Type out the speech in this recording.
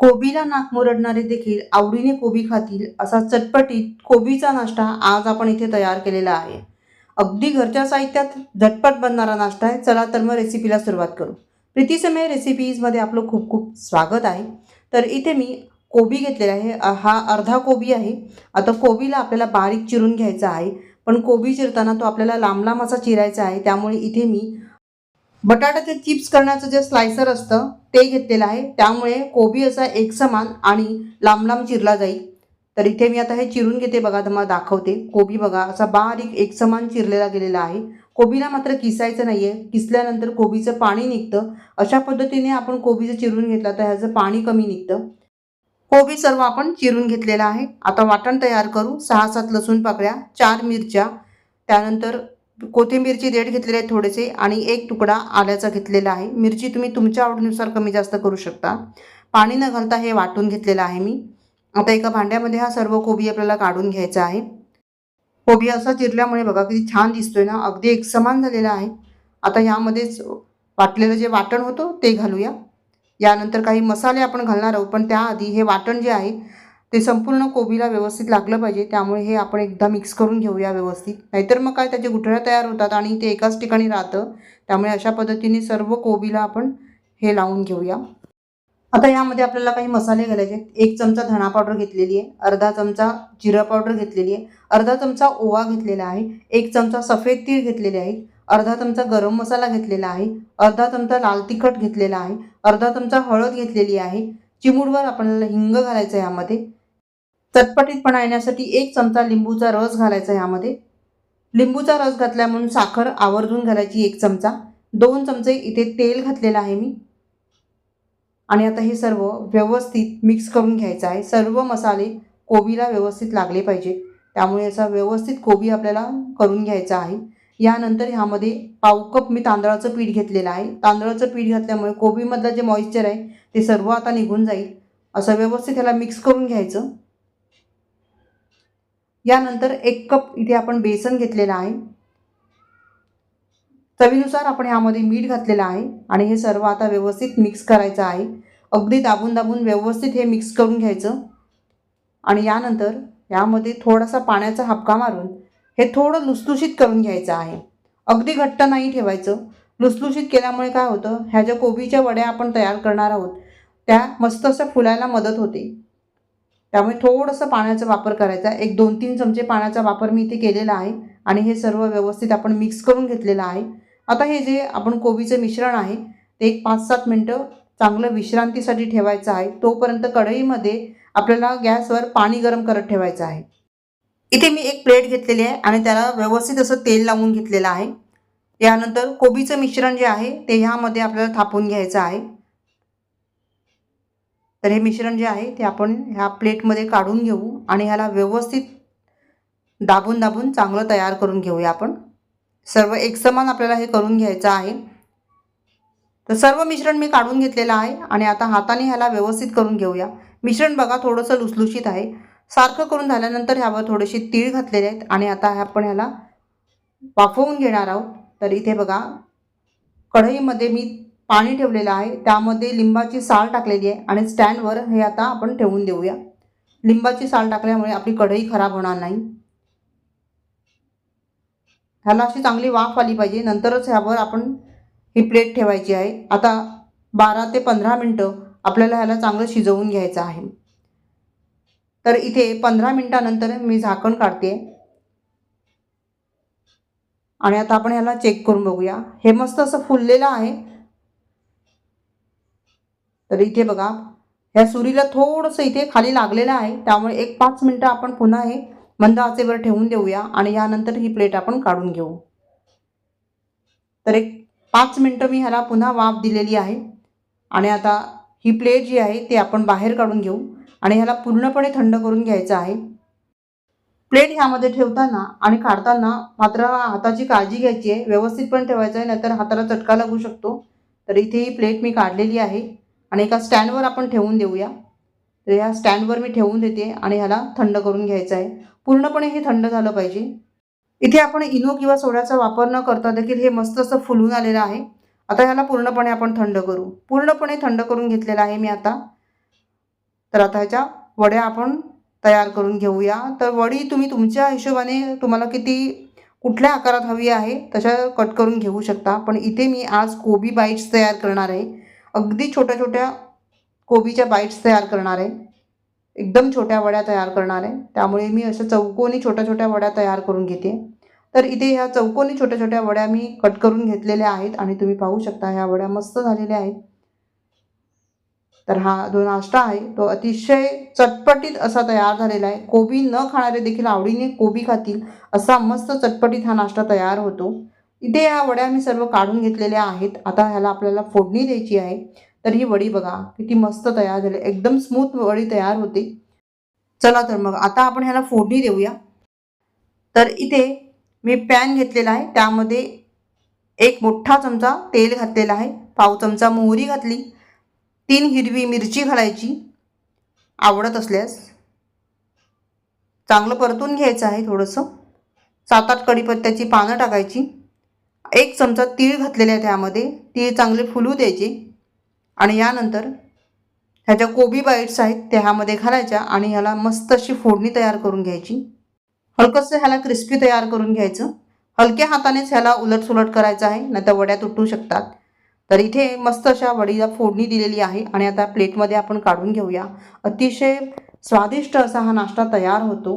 कोबीला नाक मुरडणारे देखील आवडीने कोबी खातील असा चटपटीत कोबीचा नाश्ता आज आपण इथे तयार केलेला आहे. अगदी घरच्या साहित्यात झटपट बनणारा नाश्ता आहे. चला तर मग रेसिपीला सुरुवात करू. प्रीतीसमय रेसिपीजमध्ये आपलं खूप खूप स्वागत आहे. तर इथे मी कोबी घेतलेला आहे. हा अर्धा कोबी आहे. आता कोबीला आपल्याला बारीक चिरून घ्यायचा आहे. पण कोबी चिरताना तो आपल्याला लांब लांब असा चिरायचा आहे. त्यामुळे इथे मी बटाट्याचे चिप्स करण्याचं जे स्लायसर असतं ते घेतलेलं आहे. त्यामुळे कोबी असा एकसमान आणि लांब लांब चिरला जाईल. तर इथे मी आता हे चिरून घेते बघा तुम्हाला दाखवते. कोबी बघा असा बारीक एकसमान चिरलेला गेलेला आहे. कोबीला मात्र किसायचं नाही आहे किसल्यानंतर कोबीचं पाणी निघतं. अशा पद्धतीने आपण कोबीचं चिरून घेतलं तर ह्याचं पाणी कमी निघतं. कोबी सर्व आपण चिरून घेतलेला आहे. आता वाटण तयार करू. सहा सात लसूण पाकळ्या चार मिरच्या त्यानंतर कोथिंबीरची देठ घेतलेली आहे थोडेसे आणि एक तुकडा आल्याचा घेतलेला आहे. मिरची तुम्ही तुमच्या आवडीनुसार कमी जास्त करू शकता. पाणी न घालता हे वाटून घेतलेलं आहे मी. आता एका भांड्यामध्ये हा सर्व कोबी आपल्याला काढून घ्यायचा आहे. कोबी असा चिरल्यामुळे बघा किती छान दिसतोय ना. अगदी एक समान झालेला आहे. आता ह्यामध्येच वाटलेलं जे वाटण होतं ते घालूया. यानंतर काही मसाले आपण घालणार आहोत पण त्याआधी हे वाटण जे आहे ते संपूर्ण कोबीला व्यवस्थित लागलं पाहिजे. त्यामुळे हे आपण एकदा मिक्स करून घेऊया व्यवस्थित. नाहीतर मग काय त्याचे गुठळ्या तयार होतात आणि ते एकाच ठिकाणी राहतं. त्यामुळे अशा पद्धतीने सर्व कोबीला आपण हे लावून घेऊया. आता यामध्ये आपल्याला काही मसाले घालायचे आहेत. एक चमचा धणा पावडर घेतलेली आहे. अर्धा चमचा जिरा पावडर घेतलेली आहे. अर्धा चमचा ओवा घेतलेला आहे. एक चमचा सफेद तीळ घेतलेले आहे अर्धा चमचा गरम मसाला घेतलेला आहे. अर्धा चमचा लाल तिखट घेतलेला आहे. अर्धा चमचा हळद घेतलेली आहे. चिमूडवर आपल्याला हिंग घालायचं आहे यामध्ये. चटपटीतपणा येण्यासाठी एक चमचा लिंबूचा रस घालायचा यामध्ये. लिंबूचा रस घातल्या म्हणून साखर आवर्जून घालायची एक चमचा. दोन चमचे इथे तेल घातलेलं आहे मी. आणि आता हे सर्व व्यवस्थित मिक्स करून घ्यायचं आहे. सर्व मसाले कोबीला व्यवस्थित लागले पाहिजे त्यामुळे याचा व्यवस्थित कोबी आपल्याला करून घ्यायचा आहे. यानंतर ह्यामध्ये पाव कप मी तांदळाचं पीठ घेतलेलं आहे. तांदळाचं पीठ घातल्यामुळे कोबीमधलं जे मॉइश्चर आहे ते सर्व आता निघून जाईल. असं व्यवस्थित ह्याला मिक्स करून घ्यायचं. यानंतर एक कप इथे आपण बेसन घेतलेलं आहे. चवीनुसार आपण यामध्ये मीठ घातलेलं आहे आणि हे सर्व आता व्यवस्थित मिक्स करायचं आहे. अगदी दाबून दाबून व्यवस्थित हे मिक्स करून घ्यायचं. आणि यानंतर यामध्ये थोडासा पाण्याचा हापका मारून हे थोडं लुसलुशीत करून घ्यायचं आहे. अगदी घट्ट नाही ठेवायचं. लुसलुशीत केल्यामुळे काय होतं? ह्या ज्या कोबीच्या वड्या आपण तयार करणार आहोत त्या मस्त असं फुलायला मदत होते. त्यामुळे थोडंसं पाण्याचा वापर करायचा एक दोन तीन चमचे पाण्याचा वापर मी इथे केलेला आहे आणि हे सर्व व्यवस्थित आपण मिक्स करून घेतलेलं आहे. आता हे जे आपण कोबीचं मिश्रण आहे ते एक पाच सात मिनटं चांगलं विश्रांतीसाठी ठेवायचं आहे. तोपर्यंत कढईमध्ये आपल्याला गॅसवर पाणी गरम करत ठेवायचं आहे. इथे मी एक प्लेट घेतलेली आहे आणि त्याला व्यवस्थित असं तेल लावून घेतलेलं आहे. यानंतर कोबीचं मिश्रण जे आहे ते ह्यामध्ये आपल्याला थापून घ्यायचं आहे. तर हे मिश्रण जे आहे ते आपण ह्या प्लेटमध्ये काढून घेऊ आणि ह्याला व्यवस्थित दाबून दाबून चांगलं तयार करून घेऊया आपण. सर्व एकसमान आपल्याला हे करून घ्यायचं आहे. तर सर्व मिश्रण मी काढून घेतलेलं आहे आणि आता हाताने ह्याला व्यवस्थित करून घेऊया. मिश्रण बघा थोडंसं लुसलुशीत आहे. सारखं करून झाल्यानंतर ह्यावर थोडेसे तीळ घातलेले आहेत आणि आता आपण ह्याला वाफवून घेणार आहोत. तर इथे बघा कढईमध्ये मी पाणी ठेवलेलं आहे. त्यामध्ये लिंबाची साल टाकलेली आहे आणि स्टँडवर हे आता आपण ठेवून देऊया. लिंबाची साल टाकल्यामुळे आपली कढई खराब होणार नाही. ह्याला अशी चांगली वाफ आली पाहिजे. नंतरच ह्यावर आपण ही प्लेट ठेवायची आहे. आता बारा ते पंधरा मिनटं आपल्याला ह्याला चांगलं शिजवून घ्यायचं आहे. तर इथे पंधरा मिनटानंतर मी झाकण काढते. आणि आता आपण ह्याला चेक करून बघूया. हे मस्त असं फुललेलं आहे. तर इथे बघा ह्या सुरीला थोडंसं इथे खाली लागलेलं आहे. त्यामुळे एक पाच मिनटं आपण पुन्हा हे मंद आचेवर ठेवून देऊया आणि यानंतर ही प्लेट आपण काढून घेऊ. तर एक पाच मिनटं मी ह्याला पुन्हा वाफ दिलेली आहे. आणि आता ही प्लेट जी आहे ती आपण बाहेर काढून घेऊ आणि ह्याला पूर्णपणे थंड करून घ्यायचं आहे. प्लेट ह्यामध्ये ठेवताना आणि काढताना मात्र हाताची काळजी घ्यायची आहे. व्यवस्थित पण ठेवायचं आहे नाहीतर हाताला चटका लागू शकतो. तर इथे ही प्लेट मी काढलेली आहे. आणि एका स्टँडवर आपण ठेवून देऊया. तर ह्या स्टँडवर मी ठेवून देते आणि ह्याला थंड करून घ्यायचं आहे. पूर्णपणे हे थंड झालं पाहिजे. इथे आपण इनो किंवा सोड्याचा वापर न करता देखील हे मस्त असं फुलून आलेलं आहे. आता ह्याला पूर्णपणे आपण थंड करू. पूर्णपणे थंड करून घेतलेलं आहे मी आता. तर आता ह्याच्या वड्या आपण तयार करून घेऊया. तर वडी तुम्ही तुमच्या हिशोबाने तुम्हाला किती कुठल्या आकारात हवी आहे तशा कट करून घेऊ शकता. पण इथे मी आज कोबी बाईट्स तयार करणार आहे. अगदी छोट्या छोट्या कोबीच्या बाईट्स तयार करणार आहे. एकदम छोट्या वड्या तयार करणार आहे. त्यामुळे मी अशा चौकोनी छोट्या छोट्या वड्या तयार करून घेते. तर इथे ह्या चौकोनी छोट्या छोट्या वड्या मी कट करून घेतलेल्या आहेत आणि तुम्ही पाहू शकता ह्या वड्या मस्त झालेल्या आहेत. तर हा जो नाश्ता आहे तो अतिशय चटपटीत असा तयार झालेला आहे. कोबी न खाणारे देखील आवडीने कोबी खातील असा मस्त चटपटीत हा नाश्ता तयार होतो. इथे या वड्या मी सर्व काढून घेतलेल्या आहेत. आता ह्याला आपल्याला फोडणी द्यायची आहे. तर ही वडी बघा किती मस्त तयार झाली. एकदम स्मूथ वडी तयार होते. चला तर मग आता आपण ह्याला फोडणी देऊया. तर इथे मी पॅन घेतलेला आहे. त्यामध्ये एक मोठा चमचा तेल घातलेला आहे. पाव चमचा मोहरी घातली. तीन हिरवी मिरची घालायची. आवडत असल्यास. चांगलं परतून घ्यायचं आहे थोडंसं. सात आठ कढीपत्त्याची पानं टाकायची. एक चमचा तीळ घातलेले आहे त्यामध्ये. तीळ चांगले फुलू द्यायचे. आणि यानंतर ह्याच्या कोबी बाईट्स आहेत त्या ह्यामध्ये घालायच्या आणि ह्याला मस्त अशी फोडणी तयार करून घ्यायची. हलकंसं ह्याला क्रिस्पी तयार करून घ्यायचं. हलक्या हातानेच ह्याला उलटसुलट करायचं आहे नाही तर वड्या तुटू शकतात. तर इथे मस्त अशा वडीला फोडणी दिलेली आहे आणि आता प्लेटमध्ये आपण काढून घेऊया. अतिशय स्वादिष्ट असा हा नाश्ता तयार होतो.